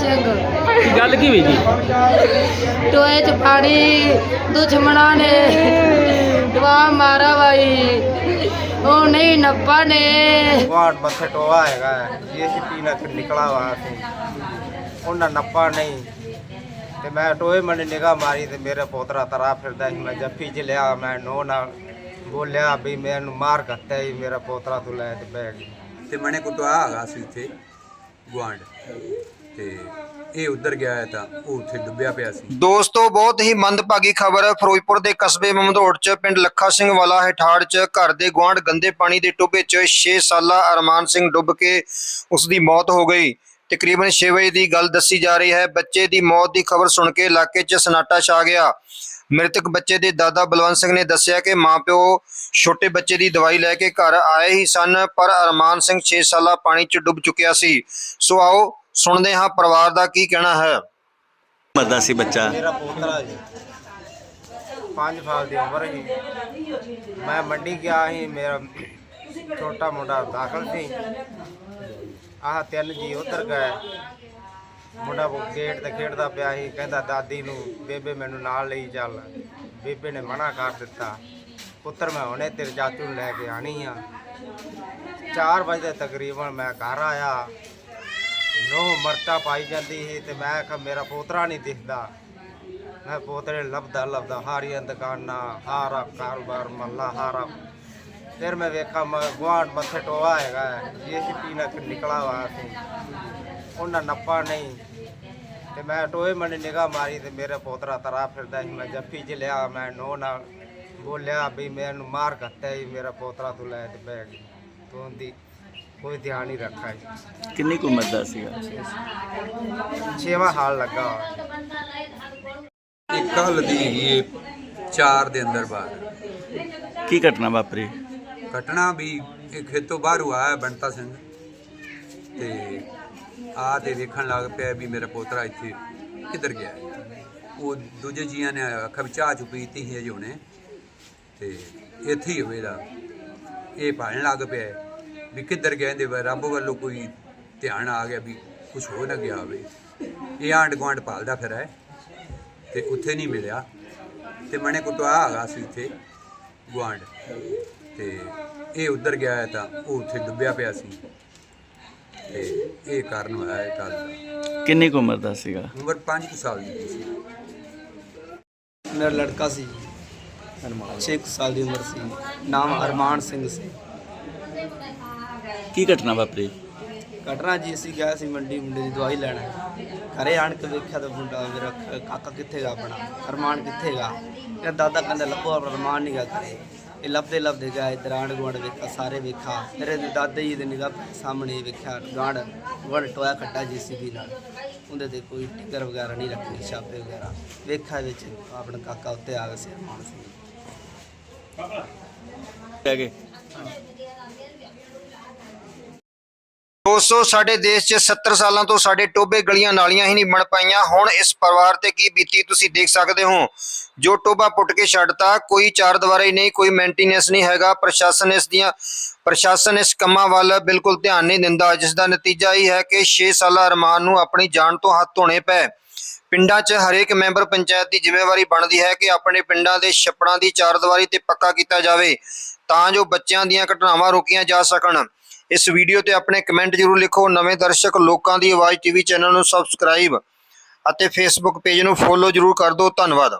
ਸਿੰਘ। ਕੀ ਗੱਲ ਕੀ ਹੋਈ ਜੀ? ਟੋਏ ਚ ਪਾਣੀ ਦੁਸ਼ਮਣਾਂ ਨੇ ਦਵਾ ਮਾਰਾ ਬਾਈ। ਉਹ ਨਹੀਂ ਨੱਪਾ ਨੇ ਵਾਰਡ ਮੱਥੇ ਟੋਆ ਹੈਗਾ ਜੀਸੀਪੀ ਨਾਲ ਨਿਕਲਾ ਵਾ ਉਹਨਾਂ ਨੱਪਾ ਨਹੀਂ। ਤੇ ਮੈਂ ਟੋਏ ਮਨੇ ਨਿਗਾਹ ਮਾਰੀ ਤੇ ਮੇਰਾ ਪੋਤਰਾ ਤਰਾ ਫਿਰਦਾ ਸੀ। ਮੈਂ ਜੱਫੀ ਚ ਲਿਆ ਮੈਂ ਨੋ ਨਾਲ ਬੋਲਿਆ ਵੀ ਮੈਨੂੰ ਮਾਰ ਕੱਟਿਆ ਜੀ ਮੇਰਾ ਪੋਤਰਾ ਤੂੰ ਲੈ ਤੇ ਬਹਿ ਗਈ ਤੇ ਮਣੇ ਕੁਟਵਾ ਹੈਗਾ ਸੀ ਇੱਥੇ ਗੁਆਂਢ। ਤੇ ਇਹ ਉੱਧਰ ਗਿਆ ਹੈ ਤਾਂ ਉਹ ਉੱਥੇ ਡੁੱਬਿਆ ਪਿਆ ਸੀ। ਦੋਸਤੋ, ਬਹੁਤ ਹੀ ਮੰਦਭਾਗੀ ਖਬਰ ਫਿਰੋਜ਼ਪੁਰ ਦੇ ਕਸਬੇ ਮਮਦੋੜ ਚ, ਪਿੰਡ ਲੱਖਾ ਸਿੰਘ ਵਾਲਾ ਹਠਾੜ ਚ, ਘਰ ਦੇ ਗੁਆਂਢ ਗੰਦੇ ਪਾਣੀ ਦੇ ਟੋਭੇ ਚ 6 ਸਾਲਾ ਅਰਮਾਨ ਸਿੰਘ ਡੁੱਬ ਕੇ ਉਸ ਦੀ ਮੌਤ ਹੋ ਗਈ। ਤਕਰੀਬਨ 6 ਵਜੇ ਦੀ ਗੱਲ ਦੱਸੀ ਜਾ ਰਹੀ ਹੈ। ਬੱਚੇ ਦੀ ਮੌਤ ਦੀ ਖਬਰ ਸੁਣ ਕੇ ਇਲਾਕੇ 'ਚ ਸਨਾਟਾ ਛਾ ਗਿਆ। ਮ੍ਰਿਤਕ ਬੱਚੇ ਦੇ ਦਾਦਾ ਬਲਵੰਤ ਸਿੰਘ ਨੇ ਦੱਸਿਆ ਕਿ ਮਾਪਿਓ ਛੋਟੇ ਬੱਚੇ ਦੀ ਦਵਾਈ ਲੈ ਕੇ ਘਰ ਆਏ ਹੀ ਸਨ, ਪਰ ਅਰਮਾਨ ਸਿੰਘ 6 ਸਾਲਾ ਪਾਣੀ 'ਚ ਡੁੱਬ ਚੁੱਕਿਆ ਸੀ। ਸੋ ਆਓ ਸੁਣਦੇ ਹਾਂ ਪਰਿਵਾਰ ਦਾ ਕੀ ਕਹਿਣਾ ਹੈ। ਮਰਦਾ ਸੀ ਬੱਚਾ। ਮੇਰਾ ਪੋਤਰਾ ਜੀ। 5 ਸਾਲ ਦੀ ਉਮਰ ਸੀ। ਮੈਂ ਮੰਡੀ ਗਿਆ ਸੀ ਮੇਰਾ ਛੋਟਾ ਮੁੰਡਾ ਦਾਖਲ ਸੀ। ਆਹ ਤਿੰਨ ਜੀ ਉਧਰ ਗਏ। ਮੁੰਡਾ ਉਹ ਗੇਟ ਤੇ ਖੇਡਦਾ ਪਿਆ ਸੀ ਕਹਿੰਦਾ ਦਾਦੀ ਨੂੰ ਬੇਬੇ ਮੈਨੂੰ ਨਾਲ ਲਈ ਚੱਲ। ਬੇਬੇ ਨੇ ਮਨਾ ਕਰ ਦਿੱਤਾ। ਪੁੱਤਰ ਮੈਂ ਹੁਣੇ ਤੇਰੇ ਚਾਚੂ ਨੂੰ ਲੈ ਕੇ ਆਣੀ ਆ। 4 ਵਜੇ ਤਕਰੀਬਨ ਮੈਂ ਘਰ ਆਇਆ। ਨੋ ਮਰਟਾ ਪਾਈ ਜਾਂਦੀ ਸੀ ਤੇ ਮੈਂ ਕਿਹਾ ਮੇਰਾ ਪੋਤਰਾ ਨਹੀਂ ਦਿਖਦਾ। ਮੈਂ ਪੋਤਰੇ ਲੱਭਦਾ ਲੱਭਦਾ ਹਾਰੀਆਂ ਦੁਕਾਨਾਂ, ਹਾਰਾ ਕਾਰੋਬਾਰ ਮੱਲਾ ਹਾਰਾ। ਫਿਰ ਮੈਂ ਵੇਖਾ ਮੈਂ, ਗੁਆਂਢ ਮੱਥੇ ਟੋਆ ਹੈਗਾ ਜੀਸੀਪੀ ਨਾਲ ਨਿਕਲਾ ਵਾ ਸੀ ਉਹਨਾਂ ਨੱਪਾ ਨਹੀਂ। ਤੇ ਮੈਂ ਟੋਏ ਮਨੇ ਨਿਗਾਹ ਮਾਰੀ ਤੇ ਮੇਰਾ ਪੋਤਰਾ ਤਰਾ ਫਿਰਦਾ ਸੀ। ਮੈਂ ਜੱਫੀ ਚ ਲਿਆ, ਮੈਂ ਨੋ ਨਾਲ ਬੋਲਿਆ ਵੀ ਮੈਨੂੰ ਮਾਰ ਕੱਟਿਆ ਜੀ ਮੇਰਾ ਪੋਤਰਾ ਤੂੰ ਲੈ ਤੇ ਬਹਿ ਤੂੰ ਉਹਦੀ ਕੋਈ ਧਿਆਨ ਨਹੀਂ ਰੱਖਾ ਜੀ। ਕਿੰਨੀ ਕੁ ਉਮਰ ਦਾ ਸੀਗਾ? ਛੇਵਾਂ ਹਾਲ ਲੱਗਾ ਹੋਇਆ। ਇੱਕ ਹਲਦੀ ਹੈਗੀ ਇਹ ਚਾਰ ਦੇ ਅੰਦਰ ਬਾਹਰ ਕੀ ਘਟਨਾ ਵਾਪਰੀ? ਘਟਨਾ ਵੀ ਇਹ ਖੇਤੋਂ ਬਾਹਰੋਂ ਆਇਆ ਬੰਤਾ ਸਿੰਘ। ਤੇ ਆ ਤੇ ਵੇਖਣ ਲੱਗ ਪਿਆ ਵੀ ਮੇਰਾ ਪੋਤਰਾ ਇੱਥੇ ਕਿੱਧਰ ਗਿਆ ਹੈ। ਉਹ ਦੂਜੇ ਜੀਆਂ ਨੇ ਅੱਖਾਂ ਵਿੱਚ ਚਾਹ ਚੁ ਪੀਤੀ ਸੀ ਅਜੇ ਉਹਨੇ ਤੇ ਇੱਥੇ ਹੀ ਹੋਵੇਗਾ। ਇਹ ਭਾਲਣ ਲੱਗ ਪਿਆ ਹੈ। ਵੀ ਕਿੱਧਰ ਗਿਆ ਇਹਦੇ ਵੱਲ ਰੱਬ ਵੱਲੋਂ ਕੋਈ ਧਿਆਨ ਆ ਗਿਆ ਵੀ ਕੁਝ ਹੋ ਨਾ ਗਿਆ ਹੋਵੇ। ਇਹ ਆਂਡ ਗੁਆਂਢ ਭਾਲਦਾ ਫਿਰ ਹੈ ਤੇ ਉੱਥੇ ਨਹੀਂ ਮਿਲਿਆ। ਤੇ ਮਣੇ ਕੁਟਵਾ ਹੈਗਾ ਸੀ ਇੱਥੇ ਗੁਆਂਢ। ਤੇ ਇਹ ਉੱਧਰ ਗਿਆ ਹੈ ਤਾਂ ਉਹ ਉੱਥੇ ਡੁੱਬਿਆ ਪਿਆ ਸੀ। ਤੇ ਇਹ ਕਾਰਨ ਹੋਇਆ ਹੈ ਕੱਲ ਦਾ। ਕਿੰਨੀ ਕੁ ਉਮਰ ਦਾ ਸੀਗਾ? ਉਮਰ 5 ਸਾਲ ਦੀ ਸੀ। ਮੇਰਾ ਲੜਕਾ ਸੀ ਛੇ ਕੁ ਸਾਲ ਦੀ ਉਮਰ ਸੀ। ਨਾਮ ਅਰਮਾਨ ਸਿੰਘ ਸੀ। ਕੀ ਘਟਨਾ ਵਾਪਰੀ? ਘਟਨਾ ਜੀ ਅਸੀਂ ਗਿਆ ਸੀ ਮੰਡੀ ਮੁੰਡੇ ਦੀ ਦਵਾਈ ਲੈਣ। ਘਰੇ ਆਣ ਕੇ ਵੇਖਿਆ ਤਾਂ ਮੁੰਡਾ ਮੇਰਾ ਕ- ਕਾਕਾ ਕਿੱਥੇ ਗਾ ਆਪਣਾ? ਅਰਮਾਨ ਕਿੱਥੇ ਗਾ? ਇਹ ਦਾਦਾ ਕਹਿੰਦਾ ਲੱਭੋ ਆਪਣਾ ਅਰਮਾਨ ਨਹੀਂ ਗਾ ਘਰੇ। ਇਹ ਲੱਭਦੇ ਲੱਭਦੇ ਗਿਆ ਇਧਰ ਆਂਢ ਗੁਆਂਢ ਵੇਖਿਆ ਸਾਰੇ ਵੇਖਾ ਮੇਰੇ ਦਾਦਾ ਜੀ ਦੇ ਨਿਗਾਹ ਸਾਹਮਣੇ ਹੀ ਵੇਖਿਆ ਗਾਂਢ ਗੁਆਂਢ ਟੋਇਆ ਖੱਟਾ ਜੀਸੀਬੀ ਨਾਲ। ਉਹਦੇ ਤੇ ਕੋਈ ਟਿੱਕਰ ਵਗੈਰਾ ਨਹੀਂ ਰੱਖੀ ਛਾਪੇ ਵਗੈਰਾ। ਵੇਖਿਆ ਵਿੱਚ ਆਪਣਾ ਕਾਕਾ ਉੱਤੇ ਆ ਗਿਆ ਸੀ ਅਰਮਾਨ ਸਿੰਘ। ਕਹਿ ਗਏ? ਦੋਸਤੋ, ਸਾਡੇ ਦੇਸ਼ 'ਚ 70 ਸਾਲਾਂ ਤੋਂ ਸਾਡੇ ਟੋਬੇ ਗਲੀਆਂ ਨਾਲੀਆਂ ਹੀ ਨਹੀਂ ਬਣ ਪਾਈਆਂ। ਹੁਣ ਇਸ ਪਰਿਵਾਰ ਤੇ ਕੀ ਬੀਤੀ ਤੁਸੀਂ ਦੇਖ ਸਕਦੇ ਹੋ। ਜੋ ਟੋਬਾ ਪੁੱਟ ਕੇ ਛੱਡਤਾ, ਕੋਈ ਚਾਰ ਦੀਵਾਰੀ ਨਹੀਂ, ਕੋਈ ਮੇਨਟੇਨੈਂਸ ਨਹੀਂ ਹੈਗਾ। ਪ੍ਰਸ਼ਾਸਨ ਇਸ ਦੀਆਂ ਪ੍ਰਸ਼ਾਸਨ ਇਸ ਕੰਮਾਂ ਵੱਲ ਬਿਲਕੁਲ ਧਿਆਨ ਨਹੀਂ ਦਿੰਦਾ। ਜਿਸ ਦਾ ਨਤੀਜਾ ਇਹ ਹੈ ਕਿ 6 ਸਾਲਾ ਅਰਮਾਨ ਨੂੰ ਆਪਣੀ ਜਾਨ ਤੋਂ ਹੱਥ ਧੋਣੇ ਪਏ ਪਿੰਡਾਂ 'ਚ ਹਰੇਕ ਮੈਂਬਰ ਪੰਚਾਇਤ ਦੀ ਜ਼ਿੰਮੇਵਾਰੀ ਬਣਦੀ ਹੈ ਕਿ ਆਪਣੇ ਪਿੰਡਾਂ ਦੇ ਛੱਪੜਾਂ ਦੀ ਚਾਰਦੀਵਾਰੀ ਤੇ ਪੱਕਾ ਕੀਤਾ ਜਾਵੇ, ਤਾਂ ਜੋ ਬੱਚਿਆਂ ਦੀਆਂ ਘਟਨਾਵਾਂ ਰੋਕੀਆਂ ਜਾ ਸਕਣ। ਇਸ ਵੀਡੀਓ ਤੇ ਆਪਣੇ ਕਮੈਂਟ ਜ਼ਰੂਰ ਲਿਖੋ। ਨਵੇਂ ਦਰਸ਼ਕ ਲੋਕਾਂ ਦੀ ਆਵਾਜ਼ ਟੀਵੀ ਚੈਨਲ ਨੂੰ ਸਬਸਕ੍ਰਾਈਬ ਅਤੇ ਫੇਸਬੁੱਕ ਪੇਜ ਨੂੰ ਫੋਲੋ ਜ਼ਰੂਰ ਕਰ ਦਿਓ। ਧੰਨਵਾਦ।